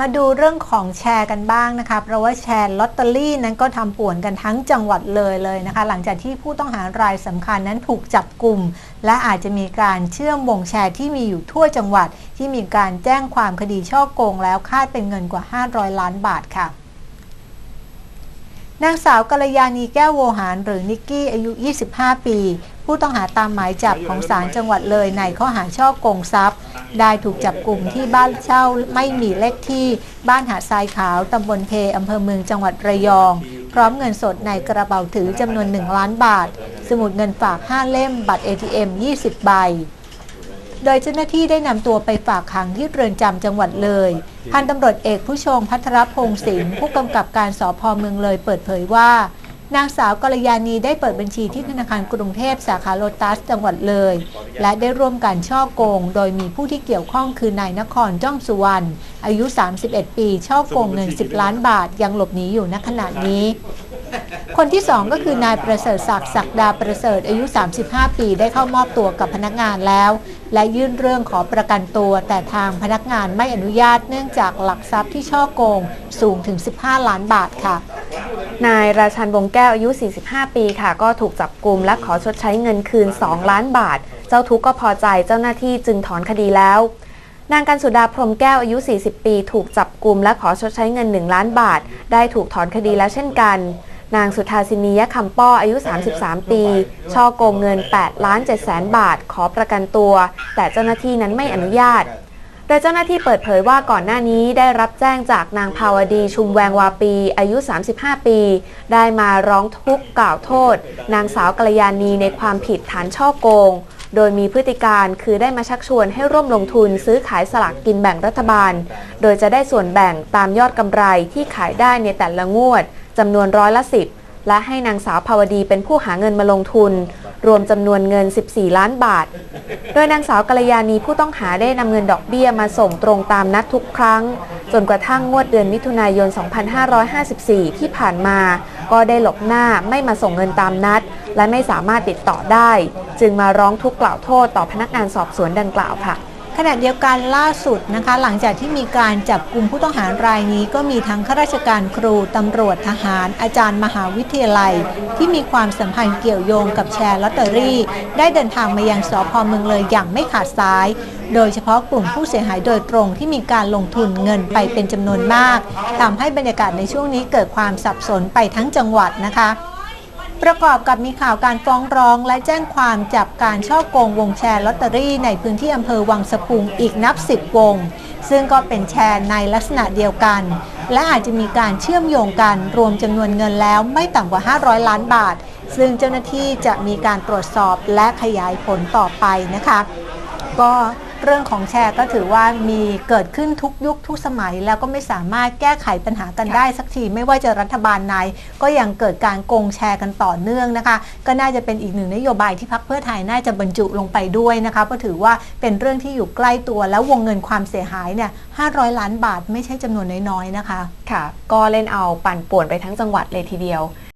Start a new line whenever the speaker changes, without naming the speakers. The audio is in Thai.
มาดูเรื่องของแชร์กันบ้างนะคะเพราะว่าแชร์ลอตเตอรี่นั้นก็ทำป่วนกันทั้งจังหวัดเลยเลยนะคะ หลังจากที่ผู้ต้องหารายสำคัญนั้นถูกจับกลุ่ม และอาจจะมีการเชื่อมวงแชร์ที่มีอยู่ทั่วจังหวัด ที่มีการแจ้งความคดีช่อโกงแล้วคาดเป็นเงินกว่า 500 ล้านบาทค่ะนางสาวกัลยาณีแก้วโวหารหรือนิกกี้อายุ 25 ปี ผู้ต้องหาตามหมายจับของศาลจังหวัดเลยในข้อหาช่อโกงทรัพย์ ได้ถูกจับกลุ่มที่บ้านเช่าไม่มีเลขที่บ้านหาดทรายขาวตำบลเพอำเภอเมืองจังหวัดระยอง พร้อมเงินสดในกระเป๋าถือจำนวน 1 ล้านบาท สมุดเงินฝาก 5 เล่ม บัตร ATM 20 ใบ โดยเจ้าหน้าที่ได้นำตัวไปฝากขังที่เรือนจำจังหวัดเลยพันตำรวจเอกผู้ชงพัทรพงศ์สิงห์ผู้กำกับการสพเมืองเลยเปิดเผยว่า นางสาวกัลยาณีได้เปิดบัญชีที่ธนาคารกรุงเทพสาขาโลตัสจังหวัดเลย และได้ร่วมกันช่อโกง โดยมีผู้ที่เกี่ยวข้องคือนายนครจ้องสุวรรณอายุ 31 ปีช่อโกงเงิน 10 ล้านบาทยังหลบหนีอยู่ณขณะนี้ คนที่ 2 ก็คือนายประเสริฐศักดิ์ศักดาประเสริฐอายุ 35 ปีได้เข้ามอบตัวกับพนักงานแล้ว และยื่นเรื่องขอประกันตัว แต่ทางพนักงานไม่อนุญาตเนื่องจากหลักทรัพย์ที่ช่อโกงสูงถึง 15 ล้านบาทค่ะ
นายราชันวงแก้วอายุ 45 ปีค่ะ ก็ถูกจับกลุ่มและขอชดใช้เงินคืน 2 ล้านบาท เจ้าทุกข์ก็พอใจเจ้าหน้าที่จึงถอนคดีแล้ว นางกันสุดาพรมแก้วอายุ 40 ปี ถูกจับกลุ่มและขอชดใช้เงิน 1 ล้านบาท ได้ถูกถอนคดีแล้วเช่นกัน นางสุธาสินียคำป้ออายุ 33 ปีช่อโกงเงิน8ล้าน7แสนบาท ขอประกันตัว แต่เจ้าหน้าที่นั้นไม่อนุญาต โดยเจ้าหน้าที่เปิดเผยว่าก่อนหน้านี้ได้รับแจ้งจากนางภาวดีชุมแวงวาปี อายุ 35 ปี ได้มาร้องทุกข์กล่าวโทษ นางสาวกัลยาณีในความผิดฐานช่อโกง โดยมีพฤติการคือได้มาชักชวนให้ร่วมลงทุนซื้อขายสลากกินแบ่งรัฐบาล โดยจะได้ส่วนแบ่งตามยอดกำไรที่ขายได้ในแต่ละงวดจำนวนร้อยละสิบและให้นางสาวภาวดีเป็นผู้หาเงินมาลงทุน รวมจำนวนเงิน 14 ล้านบาท โดยนางสาวกัลยาณีผู้ต้องหาได้นำเงินดอกเบี้ยมาส่งตรงตามนัดทุกครั้ง จนกระทั่งงวดเดือนมิถุนายน 2554 ที่ผ่านมา ก็ได้หลบหน้าไม่มาส่งเงินตามนัด และไม่สามารถติดต่อได้ จึงมาร้องทุกข์กล่าวโทษต่อพนักงานสอบสวนดังกล่าวค่ะ
ขณะเดียวกันล่าสุดนะคะ หลังจากที่มีการจับกลุ่มผู้ต้องหารายนี้ ก็มีทั้งข้าราชการครูตำรวจทหาร อาจารย์มหาวิทยาลัย ที่มีความสัมพันธ์เกี่ยวโยงกับแชร์ลอตเตอรี่ ได้เดินทางมายังสพเมืองเลยอย่างไม่ขาดสาย โดยเฉพาะกลุ่มผู้เสียหายโดยตรงที่มีการลงทุนเงินไปเป็นจำนวนมากทำให้บรรยากาศในช่วงนี้เกิดความสับสนไปทั้งจังหวัดนะคะ ประกอบกับมีข่าวการฟ้องร้องและแจ้งความจับการช่อโกงวงแชร์ลอตเตอรี่ในพื้นที่อำเภอวังสะพุงอีกนับสิบวง ซึ่งก็เป็นแชร์ในลักษณะเดียวกัน และอาจจะมีการเชื่อมโยงกันรวมจำนวนเงินแล้วไม่ต่ำกว่า 500 ล้านบาท ซึ่งเจ้าหน้าที่จะมีการตรวจสอบและขยายผลต่อไปนะคะ ก็ เรื่องของแชร์ก็ถือว่ามีเกิดขึ้นทุกยุคทุกสมัย แล้วก็ไม่สามารถแก้ไขปัญหากันได้สักทีไม่ว่าจะรัฐบาลไหนก็ยังเกิดการโกงแชร์กันต่อเนื่องนะคะ ก็น่าจะเป็นอีกหนึ่งนโยบายที่พักเพื่อไทยน่าจะบรรจุลงไปด้วยนะคะเพราะถือว่าเป็นเรื่องที่อยู่ใกล้ตัวแล้ววงเงินความเสียหายเนี่ย500 ล้านบาทไม่ใช่จำนวนน้อยๆนะคะ
ค่ะ ก็เล่นเอาปั่นป่วนไปทั้งจังหวัดเลยทีเดียว